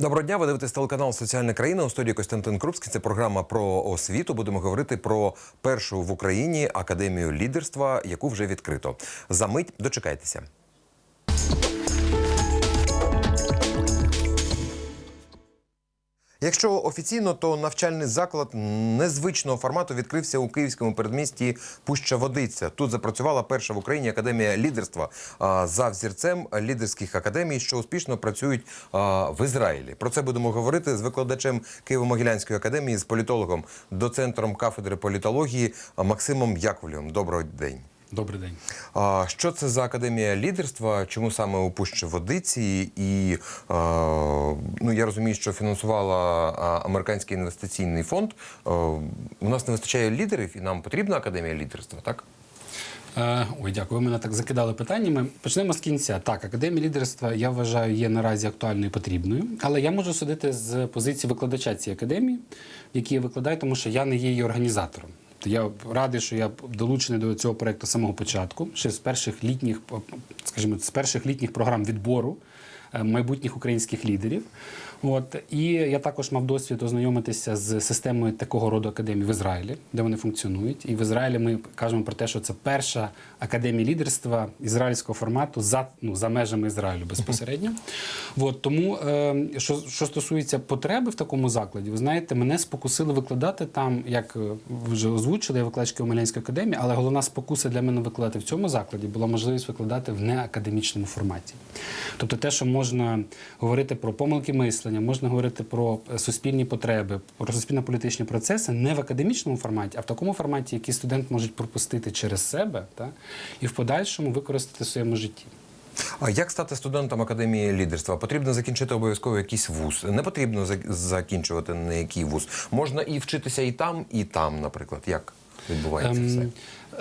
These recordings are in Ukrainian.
Доброго дня, ви дивитесь телеканал Соціальна країна у студії Костянтин Крупський. Це програма про освіту. Будемо говорити про першу в Україні академію лідерства, яку вже відкрито. За мить дочекайтеся. Якщо офіційно, то навчальний заклад незвичного формату відкрився у київському передмісті Пуща Водиця. Тут запрацювала перша в Україні академія лідерства за взірцем лідерських академій, що успішно працюють в Ізраїлі. Про це будемо говорити з викладачем Києво-Могилянської академії, з політологом, доцентром кафедри політології Максимом Яковлєвим. Доброго день. Добрий день. А що це за академія лідерства? Чому саме у Пущі Водиці? І а, ну я розумію, що фінансувала американський інвестиційний фонд. А, у нас не вистачає лідерів, і нам потрібна академія лідерства, так? Е, ой, дякую. Ви мене так закидали питаннями. Почнемо з кінця. Так, академія лідерства, я вважаю, є наразі актуальною і потрібною. Але я можу судити з позиції викладача цієї академії, в якій я викладаю, тому що я не є її організатором. То Я радий, що я долучений до цього проекту з самого початку, ще з перших літніх, скажімо, з перших літніх програм відбору е, майбутніх українських лідерів. От і я також мав досвід ознайомитися з системою такого роду академій в Ізраїлі, де вони функціонують. І в Ізраїлі ми кажемо про те, що це перша академія лідерства ізраїльського формату за ну за межами Ізраїлю безпосередньо. От тому, е, що, що стосується потреби в такому закладі, ви знаєте, мене спокусили викладати там, як е, ви вже озвучили, я викладач Києво-Могилянської академії, але головна спокуса для мене викладати в цьому закладі була можливість викладати в неакадемічному форматі. Тобто, те, що можна говорити про помилки мислення, можна говорити про е, суспільні потреби, про суспільно-політичні процеси не в академічному форматі, а в такому форматі, який студент може пропустити через себе та, і в подальшому використати в своєму житті. А як стати студентом академії лідерства? Потрібно закінчити обов'язково якийсь вуз. Не потрібно за- закінчувати на який вуз. Можна і вчитися і там, і там, наприклад. Як відбувається все?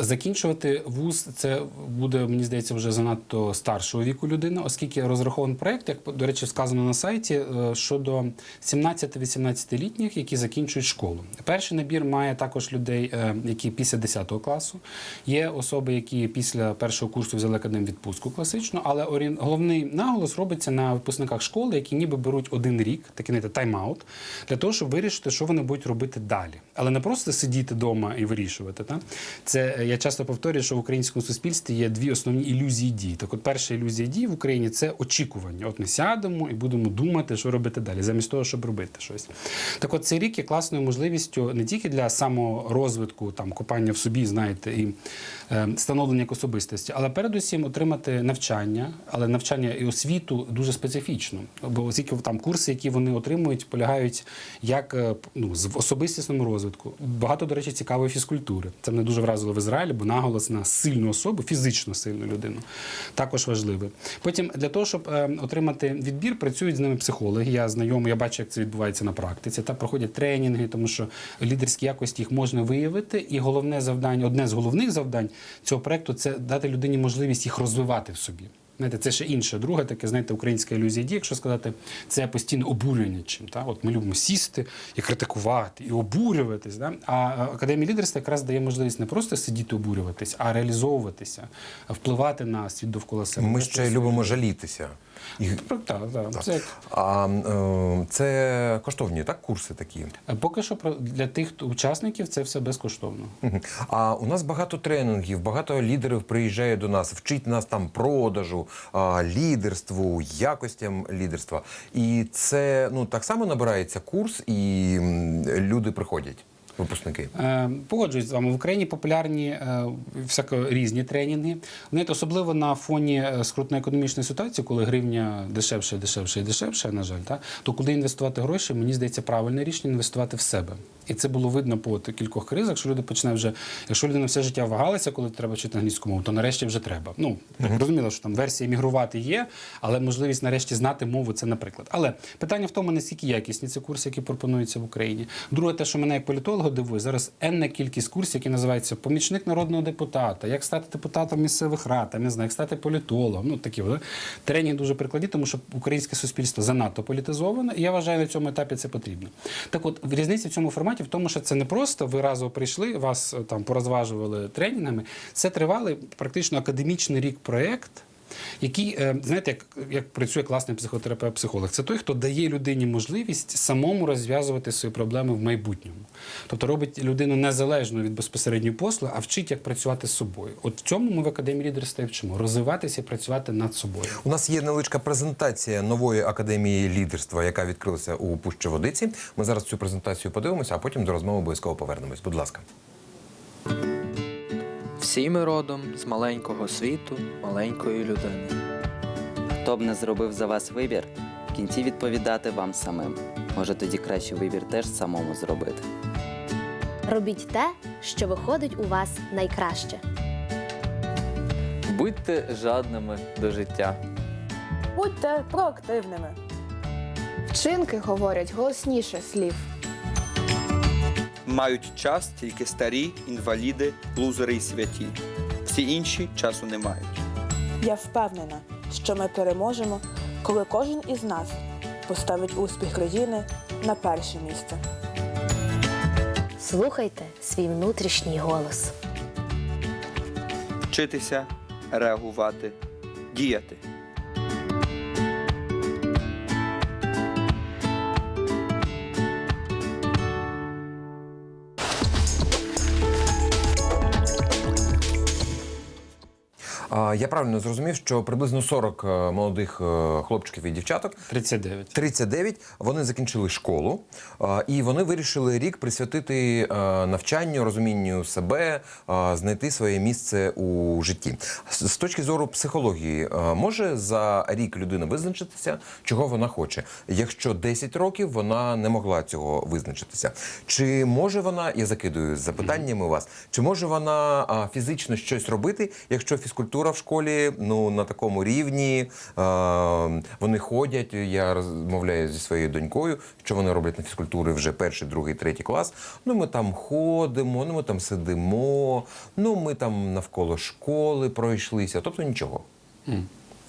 Закінчувати вуз це буде, мені здається, вже занадто старшого віку людини, оскільки розрахований проєкт, як до речі, сказано на сайті, е, щодо 17-18-літніх, які закінчують школу. Перший набір має також людей, е, які після 10 класу. Є особи, які після першого курсу взяли академ відпустку класичну, але головний наголос робиться на випускниках школи, які ніби беруть один рік, такий знаєте, тайм-аут, для того, щоб вирішити, що вони будуть робити далі. Але не просто сидіти вдома і вирішувати. Та? Це е, я часто повторюю, що в українському суспільстві є дві основні ілюзії дій. Так, от перша ілюзія дій в Україні це очікування. От ми сядемо і будемо думати, що робити далі, замість того, щоб робити щось. Так, от цей рік є класною можливістю не тільки для саморозвитку, там копання в собі, знаєте, і е, становлення як особистості, але передусім отримати навчання, але навчання і освіту дуже специфічно. Бо оскільки там курси, які вони отримують, полягають як е, ну, в особистісному розвитку. Багато, до речі, цікавої фізкультури. Це мене дуже вразило в Ізраїлі, бо наголос на сильну особу, фізично сильну людину, також важливий. Потім для того, щоб е, отримати відбір, працюють з ними психологи. Я знайомий, я бачу, як це відбувається на практиці. Та проходять тренінги, тому що лідерські якості їх можна виявити. І головне завдання, одне з головних завдань цього проекту це дати людині можливість їх розвивати в собі. Знаєте, це ще інше. Друге, таке, знаєте, українська ілюзія дій, якщо сказати, це постійне обурювання чим. Та? От ми любимо сісти і критикувати, і обурюватись. Да? А академія лідерства якраз дає можливість не просто сидіти обурюватись, а реалізовуватися, впливати на світ довкола себе. Ми ще любимо жалітися. І, Так, так, так. Це а е, це коштовні, так, курси такі. Е, Поки що для тих учасників це все безкоштовно. А у нас багато тренінгів, багато лідерів приїжджає до нас, вчить нас там продажу, лідерству, якостям лідерства. І це ну так само набирається курс, і люди приходять, випускники. Е, Погоджуюсь з вами. В Україні популярні е, всяко різні тренінги. Навіть особливо на фоні е, скрутної економічної ситуації, коли гривня дешевше, дешевше і дешевше, на жаль, та, то куди інвестувати гроші, мені здається, правильне рішення інвестувати в себе. І це було видно по кількох кризах, що люди починають вже, якщо людина все життя вагалася, коли треба вчити англійську мову, то нарешті вже треба. Ну, зрозуміло, що там версія емігрувати є, але можливість нарешті знати мову це наприклад. Але питання в тому, наскільки якісні ці курси, які пропонуються в Україні. Друге, те, що мене як політолога дивує, зараз енна кількість курсів, які називаються помічник народного депутата, як стати депутатом місцевих рад, не знаю, як стати політологом. Ну такі да? тренінг дуже прикладні, тому що українське суспільство занадто політизоване, і я вважаю, на цьому етапі це потрібно. Так от, в різниці в цьому форматі в тому, що це не просто ви разово прийшли, вас е, там порозважували тренінгами. Це тривалий практично академічний рік проєкт. Який, е, знаєте, як, як працює класний психотерапевт-психолог. Це той, хто дає людині можливість самому розв'язувати свої проблеми в майбутньому. Тобто робить людину незалежною від безпосередньої послуги, а вчить, як працювати з собою. От в цьому ми в академії лідерства вчимо розвиватися і працювати над собою. У нас є невеличка презентація нової академії лідерства, яка відкрилася у Пущеводиці. Ми зараз цю презентацію подивимося, а потім до розмови обов'язково повернемось. Будь ласка. Всі ми родом з маленького світу, маленької людини. Хто б не зробив за вас вибір, в кінці відповідати вам самим. Може тоді краще вибір теж самому зробити. Робіть те, що виходить у вас найкраще. Будьте жадними до життя. Будьте проактивними. Вчинки говорять голосніше слів. Мають час тільки старі, інваліди, лузери і святі. Всі інші часу не мають. Я впевнена, що ми переможемо, коли кожен із нас поставить успіх країни на перше місце. Слухайте свій внутрішній голос. Вчитися, реагувати, діяти. Я правильно зрозумів, що приблизно 40 е, молодих е, хлопчиків і дівчаток 39. 39, вони закінчили школу, і вони вирішили рік присвятити е, навчанню, розумінню себе, знайти своє місце у житті. З точки зору психології, може за рік людина визначитися, чого вона хоче. Якщо 10 років вона не могла цього визначитися. Чи може вона, я закидую з запитаннями у вас, чи може вона фізично щось робити, якщо фізкультура в школі ну на такому рівні, е, вони ходять. Я розмовляю зі своєю донькою, що вони роблять на фізкультури вже перший, другий, третій клас. Ну ми там ходимо, ну ми там сидимо, ну ми там навколо школи пройшлися. Тобто нічого.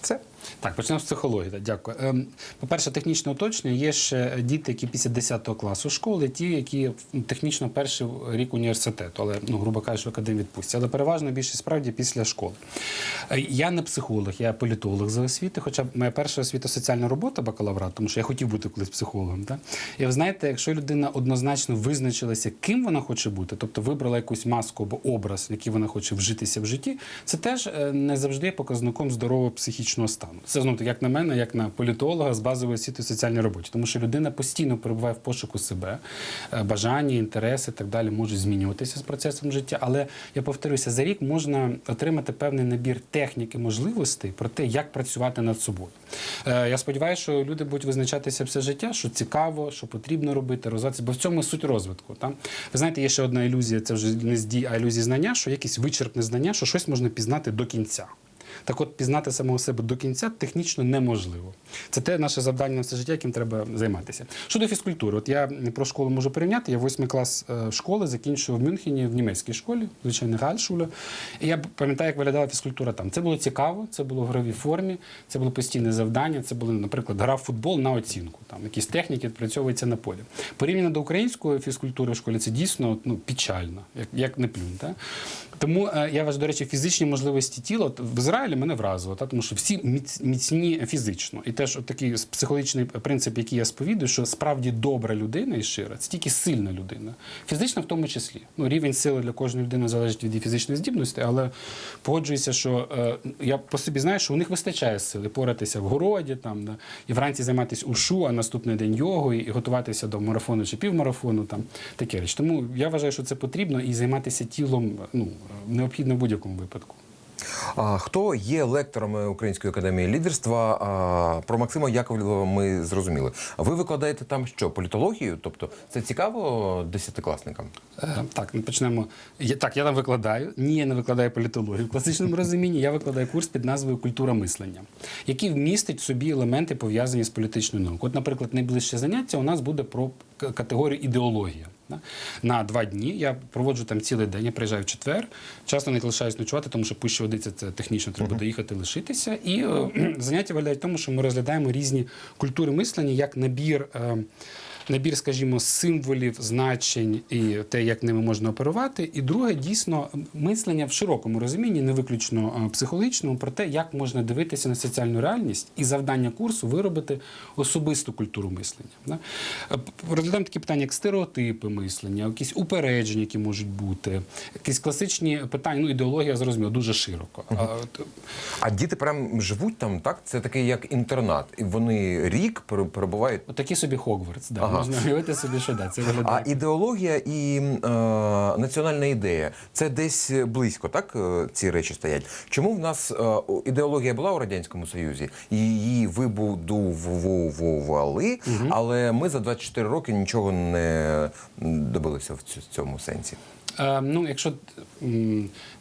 Все. Так, почнемо з психології. Дякую. Ем, По-перше, технічне уточнення. Є ще діти, які після 10 класу школи, ті, які технічно перший рік університету, але, ну, грубо кажучи, в академії відпустять. Але переважно більшість справді після школи. Е, Я не психолог, я політолог за освіти, хоча моя перша освіта соціальна робота, бакалаврат, тому що я хотів бути колись психологом. Так? І ви знаєте, якщо людина однозначно визначилася, ким вона хоче бути, тобто вибрала якусь маску або образ, в який вона хоче вжитися в житті, це теж е, не завжди є показником здорового психічного стану. Це знову таки, як на мене, як на політолога з базової освіти соціальній роботі, тому що людина постійно перебуває в пошуку себе, е, бажання, інтереси і так далі можуть змінюватися з процесом життя. Але я повторюся, за рік можна отримати певний набір техніки, можливостей про те, як працювати над собою. Е, Я сподіваюся, що люди будуть визначатися все життя, що цікаво, що потрібно робити, розвиватися, бо в цьому суть розвитку. Та? Ви знаєте, є ще одна ілюзія, це вже не здій, а ілюзія знання, що якесь вичерпне знання, що щось можна пізнати до кінця. Так от пізнати самого себе до кінця технічно неможливо. Це те наше завдання на все життя, яким треба займатися. Щодо фізкультури, от я про школу можу порівняти. Я восьмий клас е, школи закінчував в Мюнхені в німецькій школі, звичайно, Гальшуля. І я пам'ятаю, як виглядала фізкультура там. Це було цікаво, це було в гровій формі, це було постійне завдання. Це було, наприклад, гра в футбол на оцінку. Там якісь техніки відпрацьовуються на полі. Порівняно до української фізкультури в школі, це дійсно ну, печально, як, як не плюнь. Тому е, я вважаю, до речі, фізичні можливості тіла в Ізраїлі мене вразило, та? тому що всі міцні фізично. І теж от такий психологічний принцип, який я сповідую, що справді добра людина і щира, це тільки сильна людина. Фізична в тому числі. Ну, рівень сили для кожної людини залежить від її фізичної здібності, але погоджуюся, що е, я по собі знаю, що у них вистачає сили поратися в городі, там, да, і вранці займатися ушу, а наступний день йогою, і готуватися до марафону чи півмарафону. Там, таке річ. Тому я вважаю, що це потрібно і займатися тілом ну, необхідно в будь-якому випадку. А, хто є лекторами Української академії лідерства? А, про Максима Яковлєва ми зрозуміли. Ви викладаєте там що? Політологію? Тобто це цікаво десятикласникам? Е, Так, ми почнемо. Я, так, я там викладаю. Ні, я не викладаю політологію в класичному розумінні. Я викладаю курс під назвою Культура мислення, який вмістить в собі елементи, пов'язані з політичною наукою. От, наприклад, найближче заняття у нас буде про категорію ідеологія. На два дні я проводжу там цілий день. Я приїжджаю в четвер. Часто не лишаюсь ночувати, тому що пуще водиться це технічно треба доїхати, лишитися. І е, заняття виглядають в тому, що ми розглядаємо різні культури мислення як набір. Е, набір, скажімо, символів, значень і те, як ними можна оперувати. І друге, дійсно, мислення в широкому розумінні, не виключно е, психологічному, про те, як можна дивитися на соціальну реальність і завдання курсу виробити особисту культуру мислення. Е, Розглядаємо такі питання, як стереотипи мислення, якісь упередження, які можуть бути, якісь класичні питання, ну ідеологія зрозуміло, дуже широко. А, А діти прям живуть там, так? Це такий як інтернат. І вони рік пере- перебувають. От такий собі Хогвартс, да. Ага. можна уявити собі, що да, це А ідеологія і е, національна ідея це десь близько, так? е, Ці речі стоять. Чому в нас е, ідеологія була у радянському Союзі? Її вибудовували, але ми за 24 роки нічого не добилися в цьому сенсі. Е, ну, якщо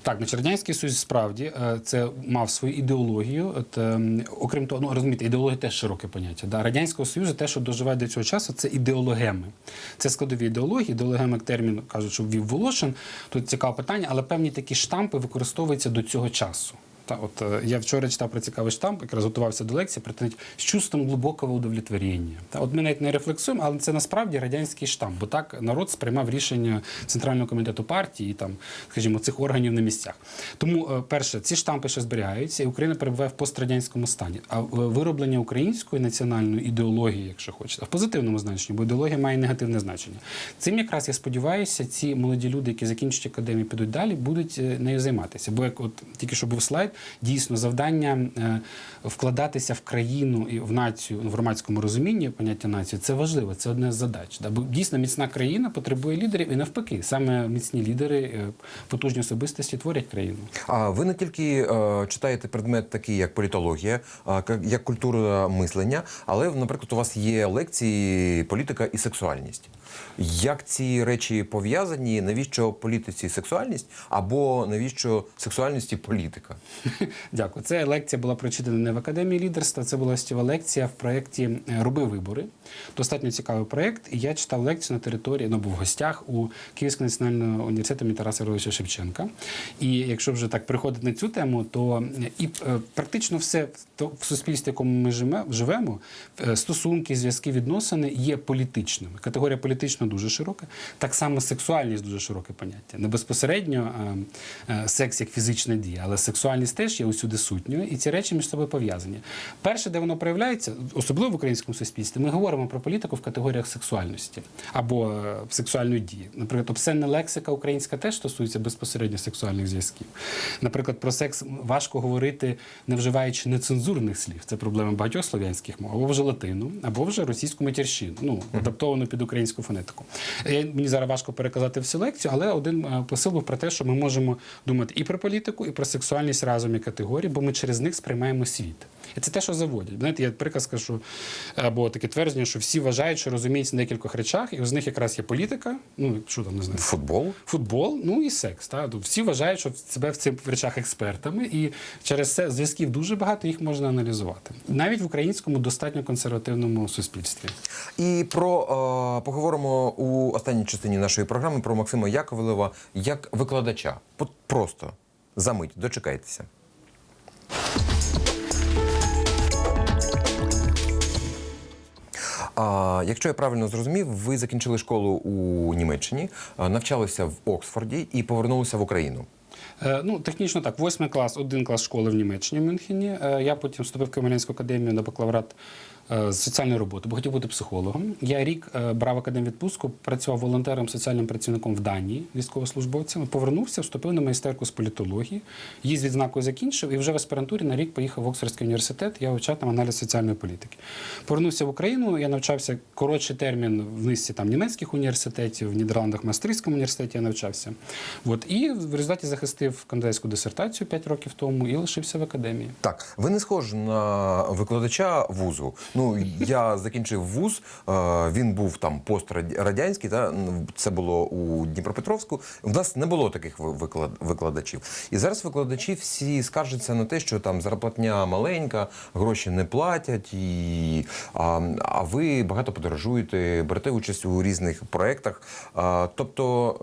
так, значить, радянський союз справді е, це мав свою ідеологію. От, е, окрім того, ну розумієте, ідеологія теж широке поняття. Да? Радянського союзу, те, що доживає до цього часу, це ідеологеми. Це складові ідеології. Ідеологеми як термін кажуть, що ввів Волошин. Тут цікаве питання, але певні такі штампи використовуються до цього часу. Та, от е, я вчора читав про цікавий штамп, якраз готувався до лекції, те, з чувством глибокого удовлетворення. Та от ми навіть не рефлексуємо, але це насправді радянський штамп, бо так народ сприймав рішення центрального комітету партії там, скажімо, цих органів на місцях. Тому, е, перше, ці штампи ще зберігаються, і Україна перебуває в пострадянському стані. А е, вироблення української національної ідеології, якщо хочете, в позитивному значенні, бо ідеологія має негативне значення. Цим якраз я сподіваюся, ці молоді люди, які закінчать академію, підуть далі, будуть нею займатися. Бо як от тільки що був слайд, дійсно завдання е, вкладатися в країну і в націю в громадському розумінні поняття нації це важливо, це одне з задач. Бо дійсно міцна країна потребує лідерів і навпаки, саме міцні лідери, е, потужні особистості творять країну. А ви не тільки е, читаєте предмет такий, як політологія, як культура мислення, але, наприклад, у вас є лекції політика і сексуальність. Як ці речі пов'язані? Навіщо політиці сексуальність або навіщо сексуальності політика? Дякую. Це лекція була прочитана не в академії лідерства. Це була гостєва лекція в проєкті Роби вибори. Достатньо цікавий проєкт. І я читав лекцію на території, ну був в гостях у Київського національного університету імені Тараса Григоровича Шевченка. І якщо вже так приходить на цю тему, то е, і е, практично все в суспільстві, в якому ми живемо, е, стосунки, зв'язки, відносини є політичними. Категорія політична дуже широка. Так само сексуальність дуже широке поняття. Не безпосередньо секс як фізична дія, але сексуальність теж є усюди сутньою, і ці речі між собою пов'язані. Перше, де воно проявляється, особливо в українському суспільстві, ми говоримо про політику в категоріях сексуальності або е, сексуальної дії. Наприклад, обсценна лексика українська теж стосується безпосередньо сексуальних зв'язків. Наприклад, про секс важко говорити, не вживаючи нецензурних слів. Це проблема багатьох слов'янських мов, або вже латину, або вже російську матірщину, ну адаптовану під українську фонетику. Я, мені зараз важко переказати всю лекцію, але один е, посил був про те, що ми можемо думати і про політику, і про сексуальність разом і категорії, бо ми через них сприймаємо світ. І це те, що заводять. Знаєте, є приказка, що або таке твердження, що всі вважають, що розуміються на декількох речах, і з них якраз є політика, ну що там не знаю, Футбол? футбол, ну і секс. Та? Тобто Всі вважають, що себе в цих речах експертами, і через це зв'язків дуже багато їх можна аналізувати. Навіть в українському достатньо консервативному суспільстві. І про е, поговоримо у останній частині нашої програми про Максима Яковлева як викладача. Просто за мить дочекайтеся. А, якщо я правильно зрозумів, ви закінчили школу у Німеччині, навчалися в Оксфорді і повернулися в Україну. Е, Ну, технічно так, восьмий клас, один клас школи в Німеччині в Мюнхені. Е, Я потім вступив в Кам'янську академію на бакалаврат з соціальної роботи, бо хотів бути психологом. Я рік е, брав академ відпустку, працював волонтером, соціальним працівником в Данії, військовослужбовцем. Повернувся, вступив на майстерку з політології, її з відзнакою закінчив і вже в аспірантурі на рік поїхав в Оксфордський університет. Я вивчав там аналіз соціальної політики. Повернувся в Україну. Я навчався коротший термін в низці там німецьких університетів, в Нідерландах, в університеті я навчався. От і в результаті захистив кандидатську дисертацію 5 років тому і лишився в академії. Так, ви не схожі на викладача вузу. Ну я закінчив вуз, е, він був там пострадянський, та ну, це було у Дніпропетровську. У нас не було таких виклад- викладачів. І зараз викладачі всі скаржаться на те, що там зарплатня маленька, гроші не платять, і а, а ви багато подорожуєте, берете участь у різних проєктах. А, тобто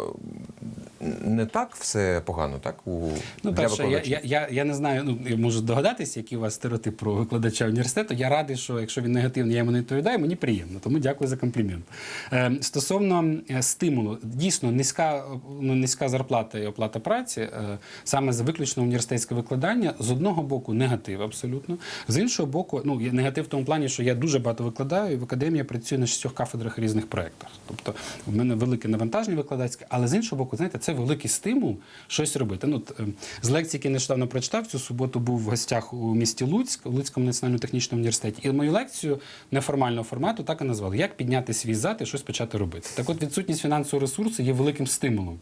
не так все погано, так у Ну, для перше, я, я, я, я не знаю, ну я можу догадатися, який у вас стереотип про викладача університету. Я радий, що якщо він він негативний, я йому не відповідаю, мені приємно. Тому дякую за комплімент. Е, стосовно е, стимулу, дійсно низька, ну, низька зарплата і оплата праці е, саме за виключно університетське викладання з одного боку негатив абсолютно, з іншого боку, ну негатив в тому плані, що я дуже багато викладаю, і в академії я працюю на шістьох кафедрах різних проєктах. Тобто в мене велике навантаження викладацьке, але з іншого боку, знаєте, це великий стимул щось робити. Ну, е, з лекції, які нещодавно прочитав, цю суботу був в гостях у місті Луцьк, у Луцькому національному технічному університеті. І мою лекцію неформального формату так і назвали: Як підняти свій зад і щось почати робити. Так от відсутність фінансового ресурсу є великим стимулом.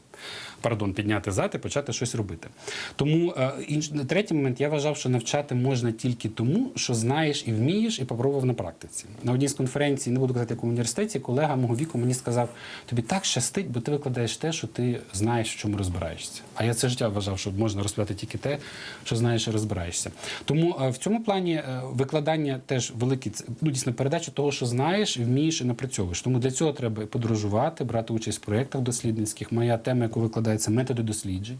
Пардон, підняти зад і почати щось робити. Тому е, інш... третій момент я вважав, що навчати можна тільки тому, що знаєш і вмієш, і попробував на практиці. На одній з конференцій, не буду казати, в якому університеті, колега мого віку мені сказав: тобі так щастить, бо ти викладаєш те, що ти знаєш, в чому розбираєшся. А я це життя вважав, що можна розповідати тільки те, що знаєш і розбираєшся. Тому е, в цьому плані е, викладання теж великий це, ну, дійсно передача того, що знаєш, вмієш і напрацьовуєш. Тому для цього треба подорожувати, брати участь в проєктах дослідницьких. Моя тема, яку викладається, методи досліджень.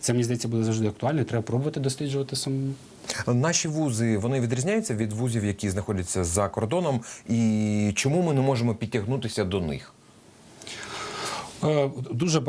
Це мені здається буде завжди актуально. Треба пробувати досліджувати самому. Наші вузи вони відрізняються від вузів, які знаходяться за кордоном, і чому ми не можемо підтягнутися до них? Е, Дуже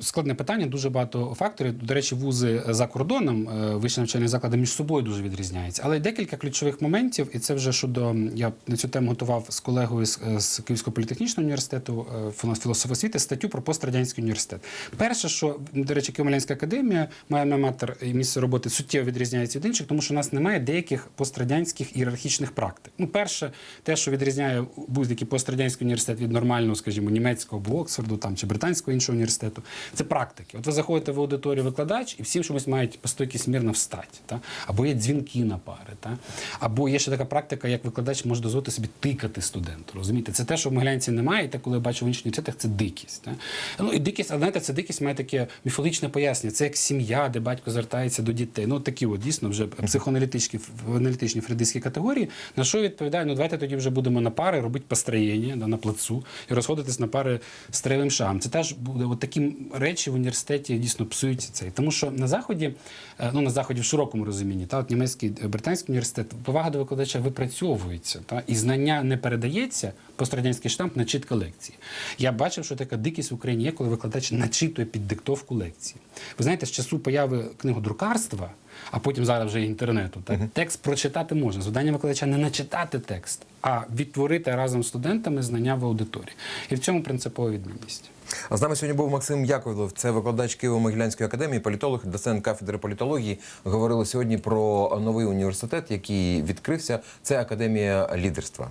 складне питання, дуже багато факторів. До речі, вузи за кордоном, е, вищі навчальні заклади між собою дуже відрізняються. Але декілька ключових моментів, і це вже щодо я на цю тему готував з колегою з, е, з Київського політехнічного університету філософ освіти статтю про пострадянський університет. Перше, що до речі, Києво-Могилянська академія, моя матер і місце роботи суттєво відрізняється від інших, тому що у нас немає деяких пострадянських ієрархічних практик. Ну, перше, те, що відрізняє будь-який пострадянський університет від нормального, скажімо, німецького або Оксфорду там чи британського іншого університету, це практики. От ви заходите в аудиторію викладач, і всі чомусь мають по стойки смірно встати. Та? Або є дзвінки на пари, та? або є ще така практика, як викладач може дозволити собі тикати студенту. Розумієте? Це те, що в Могилянці немає, і те, коли я бачу в інших університетах, це дикість. Та? Ну і дикість, але знаєте, це дикість має таке міфологічне пояснення. Це як сім'я, де батько звертається до дітей. Ну, такі от дійсно вже психоаналітичні аналітичні фрейдистські категорії. На що відповідає? Ну давайте тоді вже будемо на пари робити построєння да, на плацу і розходитись на пари стрілим шагом. Це теж буде от такі речі в університеті дійсно псують цей. Тому що на заході, е, ну на заході в широкому розумінні, та от німецький е, британський університет, повага до викладача випрацьовується, та і знання не передається пострадянський штамп на чітко лекції. Я бачив, що така дикість в Україні є, коли викладач начитує під диктовку лекції. Ви знаєте, з часу появи книгодрукарства, а потім зараз вже інтернету, так текст прочитати можна. Завдання викладача не начитати текст, а відтворити разом з студентами знання в аудиторії. І в цьому принципова відмінність. А з нами сьогодні був Максим Яковлев, це викладач Києво-Могилянської академії, політолог, доцент кафедри політології. Говорили сьогодні про новий університет, який відкрився. Це академія лідерства.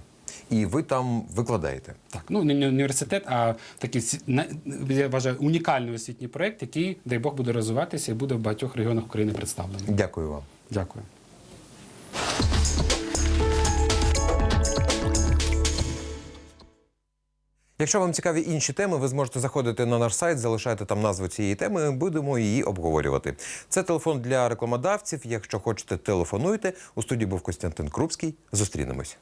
І ви там викладаєте. Так, ну не університет, а такий я вважаю унікальний освітній проект, який, дай Бог, буде розвиватися і буде в багатьох регіонах України представлений. Дякую вам. Дякую. Якщо вам цікаві інші теми, ви зможете заходити на наш сайт, залишайте там назву цієї теми. Будемо її обговорювати. Це телефон для рекламодавців. Якщо хочете, телефонуйте. У студії був Костянтин Крупський. Зустрінемось.